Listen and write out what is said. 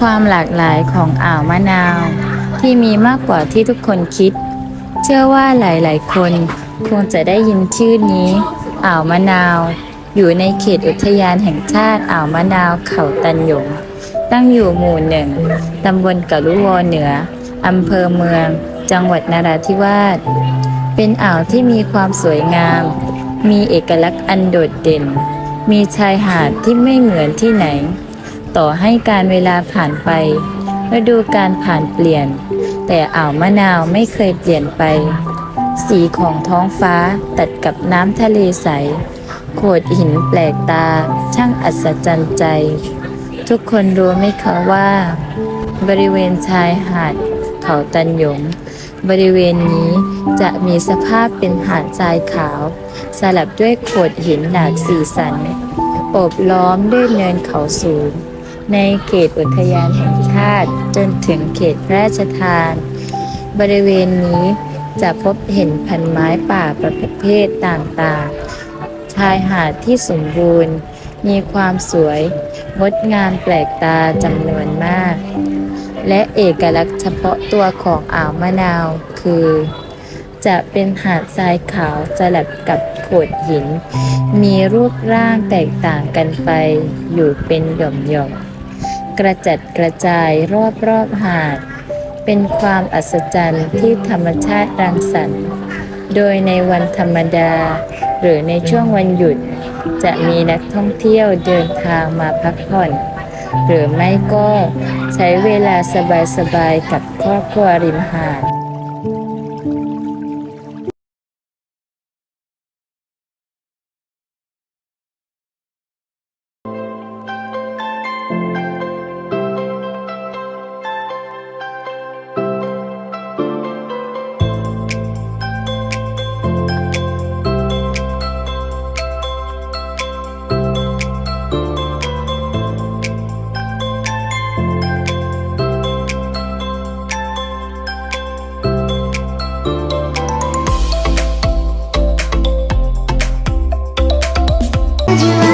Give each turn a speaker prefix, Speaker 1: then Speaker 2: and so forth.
Speaker 1: ความหลากหลายของอ่าวมะนาว ที่มีมากกว่าที่ทุกคนคิด เชื่อว่าหลายๆ คนคงจะได้ยินชื่อนี้ อ่าวมะนาว อยู่ในเขตอุทยานแห่งชาติอ่าวมะนาวเขาตันหยง ตั้งอยู่หมู่หนึ่งตำบลกะลุวอเหนืออำเภอเมือง จังหวัดนราธิวาส เป็นอ่าวที่มีความสวยงาม มีเอกลักษณ์อันโดดเด่น มีชายหาดที่ไม่เหมือนที่ไหน ต่อให้การเวลาผ่านไปฤดูการผ่านเปลี่ยน แต่อ่าวมะนาวไม่เคยเปลี่ยนไป สีของท้องฟ้าตัดกับน้ำทะเลใส โขดหินแปลกตาช่างอัศจรรย์ใจ ทุกคนรู้ไหมคะว่า บริเวณชายหาดเขาตันหยง บริเวณนี้จะมีสภาพเป็นหาดทรายขาว สลับด้วยโขดหินหลากสีสัน โอบล้อมด้วยเนินเขาสูง ในเขตอุทยานแห่งชาติ จนถึงเขตพระราชทาน บริเวณนี้จะพบเห็นพันไม้ป่าประเภทต่างๆ ชายหาดที่สมบูรณ์ มีความสวยงดงามแปลกตาจำนวนมาก และเอกลักษณ์เฉพาะตัวของอ่าวมะนาวคือ จะเป็นหาดทรายขาวสลับกับโขดหิน มีรูปร่างแตกต่างกันไปอยู่เป็นหย่อมๆ กระจัดกระจายรอบๆหาด เป็นความอัศจรรย์ที่ธรรมชาติรังสรรค์ โดยในวันธรรมดา หรือในช่วงวันหยุด จะมีนักท่องเที่ยวเดินทางมาพักผ่อน หรือไม่ก็ใช้เวลาสบายๆกับครอบครัวริมหาด
Speaker 2: you